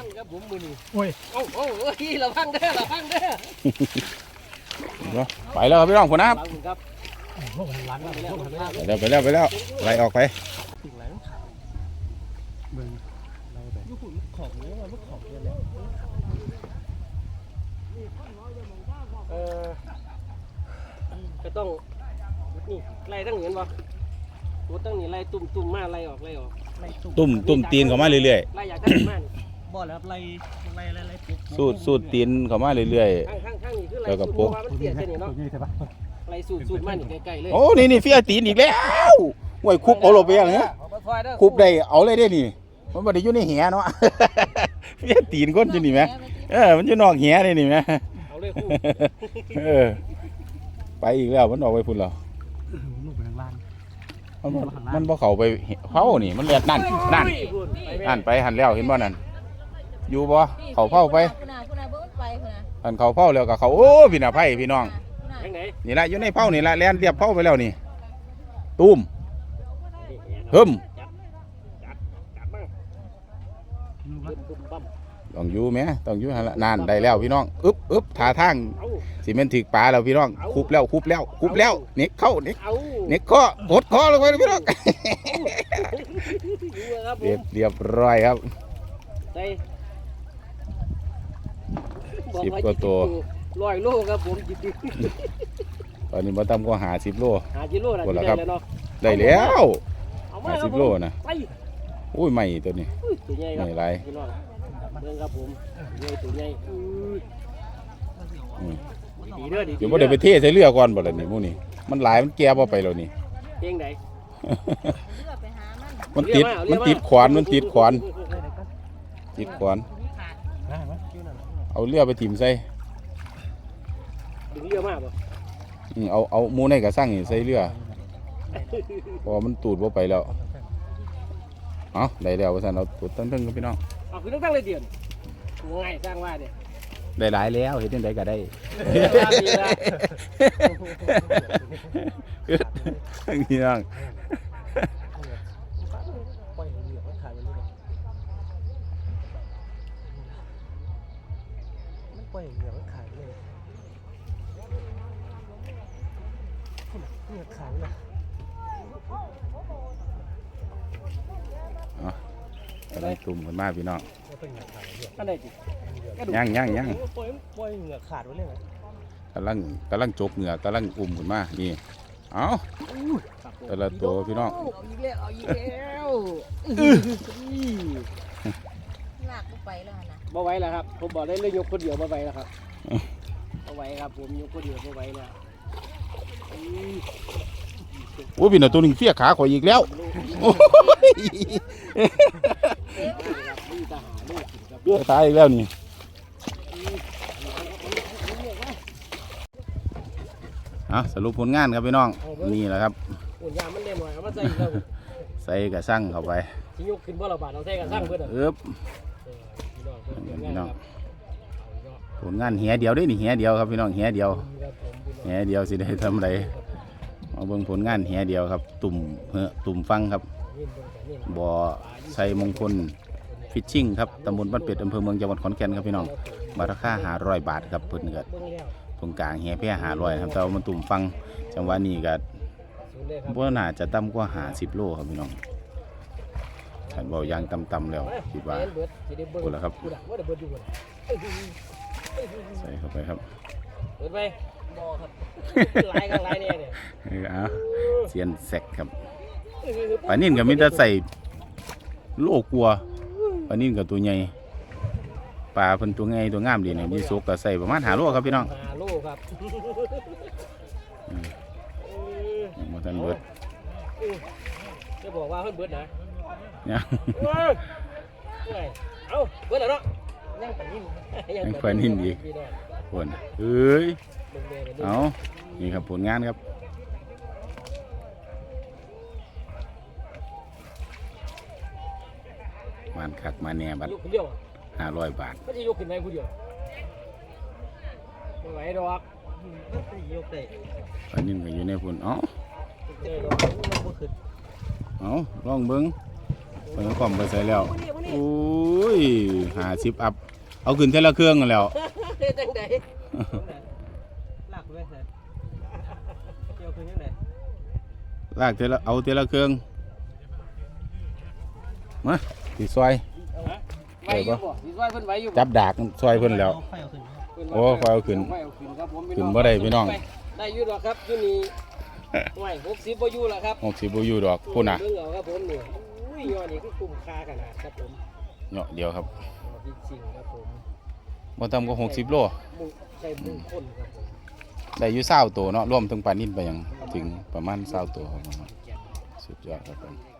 มันครับผมมือนี่โอ้ยโอ้โอ้เอ้ยระวังเด้อระวังเด้อเดี๋ยวไปแล้วครับพี่น้องคุณนะครับระวังครับพวกมันล้างแล้วไปพแล้ววกมันไปแล้วไปแล้วไปแล้วไปแล้วไล่ออกไปถึงไหนต้องขาดเบิ่งอะไรแบบลูกขุนของเนี้ยมันลูกของเนี้ยแหละเออก็ต้องนี่ไล่ตั้งอย่างนี้บ่ตัวตั้งนี่ไล่ตุ่มตุ่มมาไล่ออกไล่ออกไล่ตุ่มตุ่มตุ่มตีนเข้ามาเรื่อยไล่อยากได้มาก บ่แล้วครับไล่ไล่ไล่ไล่ปุ๊บๆสูดสูดตีนเข้ามาเรื่อย ข้างข้างข้างนี่คือไล่แล้วก็สูดโป๊ะเพราะว่ามันเตี้ยแค่นี้เนาะนี่ใช่ปะไล่สูดสูดมานี่ใกล้ๆเลยๆ โอ้นี่นี่เฟียตีนอีกแล้วห่วยคุบเอาลงไปอย่างเงี้ยเอาไปซอยเด้อคุบได้เอาเลยได้นี่ มันบ่ได้อยู่ในแหเนาะ เฟียตีนก้นอยู่นี่ไหมเออมันอยู่นอกแหนี่นี่ไหม เอาเลยคู่เออไปอีกแล้วมันออกไปพุ่นแล้วลูกไปทางล่างมันบ่มันบ่เข้าไปเผานี่มันแลดนั่นนั่นพูดไปแม่นั่นไปหันแล้วเห็นบ่นั่น อยู่บ่เขาเผาไปคุณอาคุณอาเบิ้งไปคุณอาอันเขาเผาแล้วก็เขาโอ้พี่น่ะไผพี่น้องคุณอาทางไหนนี่ละอยู่ในเผานี่ละแล่นเรียบเผาไปแล้วนี่ตุ้มหึมจับจับจับมาลูกบึ้มบึ้มบั้มต้องอยู่แหมต้องอยู่หั่นละนานได้แล้วพี่น้องอึบอึบท่าทางเอาสิแม่นถึกปลาแล้วพี่น้องคุบแล้วคุบแล้วคุบแล้วเน็กเข้าเน็กเอาเน็กคอกดคอลงไปเลยพี่น้องดูครับผเรียมบเรียบร้อยครับใจ สิบกว่าตัวร้อยโลครับผมจิตตอนนี้บ่ต่ำกว่า50โลหาจิโลนะหมดแล้วจิครับได้แล้วเนาะได้แล้วเอามาครับ50โลนะไปอุ้ยใหม่ตัวนี้อุ้ยตัวใหญ่ครับใหม่หลายพี่น้องเบิ่งครับผมใหญ่ตัวใหญ่อุ้ยอืมดีเด้อดีเดี๋ยวบ่ได้ไปเทใส่เรือก่อนบ่ล่ะนี่หมู่นี่มันหลายมันแก่บ่ไปแล้วนี่เพียงใดเลือกไปหามันมันติดมันติดขวานมันติดขวานติดขวาน เอาเรือไปถิ่มใส่ดึงเรือมาบ่อืมเอาเอาหมูในกระสังนี่ใส่เรือเพอมันตูดบ่ไปแล้วเอาได้แล้วว่าซั่นเอาตูดตั้งๆกับพี่น้องเอาคือตั้งๆเลยเดียวนี่ง่ายสร้างว่าเนี่ยได้หลายแล้วเฮ็ดจังไดก็ได้ดีละพี่น้อง ปล่อยเหลือมันขาดไปเรื่อย มันปล่อยเหลือมันขาดเลยเหลือขาดเลยกำลังตุ่มกันมาพี่น้องมันเป็นเหลือขาดเลยอันไหนจิกระดูกย่างย่างย่างปล่อยปล่อยเหลือขาดไว้เลยไหมกำลังกำลังจกเหงื่อกำลังอุ้มขึ้นมานี่เอาครับผมแต่ละตัวพี่น้องเอาอีกแล้วเอาอีกแล้ว ลากกูไปแล้วนะบ่ไหวแล้วครับ ผมบอกได้เลยยกคนเดียวบ่ไหวแล้วครับบ่ไหวครับ ผมยกคนเดียวบ่ไหวแล้วอืมโอ้ยพี่น่ะตัวหนึงเฟียขาข่อยอีกแล้วโอ้ยครับนี่ทหารลูกครับเฟียตายอีกแล้วนี่เอาสรุปผลงานครับพี่น้องนี่แหละครับโอ้ยยามันได้หน่อยเอามาใส่อีกแล้วใส่กระสังเข้าไปสิยกขึ้นบ่ละบาทเอาใส่กันสร้างเพิ่นอะเอ๊บเออ พี่น้องเพิ่นเตรียมงานครับเอาอีกแล้วผลงานเหียเดียวได้นี่เหียเดียวครับพี่น้องเหียเดียวครับผมพี่น้องเหียเดียวสิได้ทำไรมาเบิ่งผลงานเหียเดียวครับ ตุ่มเฮ้อตุ่มฟังครับนี่เบิ่งกันนี่บ่อไซมงคลฟิชชิ่งครับตำบลบ้านเป็ดอำเภอเมืองจังหวัดขอนแก่นครับพี่น้องบาราคาหาร้อยบาทครับเพิ่นก็เบิ่งแล้วตรงกลางเฮียเพียหาร้อยครับแต่ว่ามันตุ่มฟังจังหวะนี้ก็ศูนย์เลยครับบ่น่าจะต่ำกว่าหาสิบโลครับพี่น้อง ฉันบอกยางต่ำๆแล้วคิดว่าเห็นเบิดสิได้เบิ่งพูดแล้วครับพูดอะว่าได้เบิดอยู่บ่ล่ะใส่เข้าไปครับเปิดไปบ่ครับหลายกันหลายแน่เนี่ยเออเอาเสียนแซกครับปลานิ่นก็มีแต่ใส่โลกลัวปลานิ่นก็ตัวใหญ่ปลาเพิ่นตัวใหญ่ตัวงามดีเนี่ยมีสุกก็ใส่ประมาณหาโลครับพี่น้องหาโลครับอืมเออมาทันเบิดจะบอกว่าเพิ่นเบิดนะเนี่ ยเอ้ยเอ้ยเอาเบิดแล้วเนาะยังปานนิ่มยังปานนิ่มอีกพี่น้องคนเอ้ยเบิ่งแม่กันดูเอานี่ครับผลงานครับมันคักมาแหน่บัดยกคนเดียวห้าร้อยบาทมันจะยกขึ้นได้ผู้เดียวไม่ไหวดอกยกได้ปลานิ่มก็อยู่ในพุ่นเอ้าเจอดอกมันบ่ขึ้นเอ้าลองเบิ้ง เเพิ่นกล่อมไปใส่แล้วมื้อนี้มื้อนี้โอ้ยหาสิบอัพเอาขึ้นเทละเครื่องกันแล้วเฮ็ดจังไดลากไปใส่เกี่ยวคือจังไดลากเทละเอาเทละเครื่องมาสิซอยไหวอยู่บ่สิซอยเพิ่นไหวอยู่บ่จับดากซอยเพิ่นแล้ว โอ้ไฟเอาขึ้นไฟเอาขึ้นครับผมขึ้นบ่ได้พี่น้อง ได้อยู่ดอกครับอยู่นี่ไหว60บ่อยู่แล้วครับหกสิบอยู่ดอกพูดนะเบิ่งเอาครับผมนี่อุ้ ยยอดนี่คือคุ้มค่าขนาดครับผมเนาะเดียวครับจริงๆครับผมบ่ต่ำกว่าหกสิบโลมุใส่มุงคนครับผมได้อยู่เศร้าตัวเนาะรวมถึงปลานิ่นไปยังถึงประมาณเศร้าตัวครับผมสุดยอดครับผมค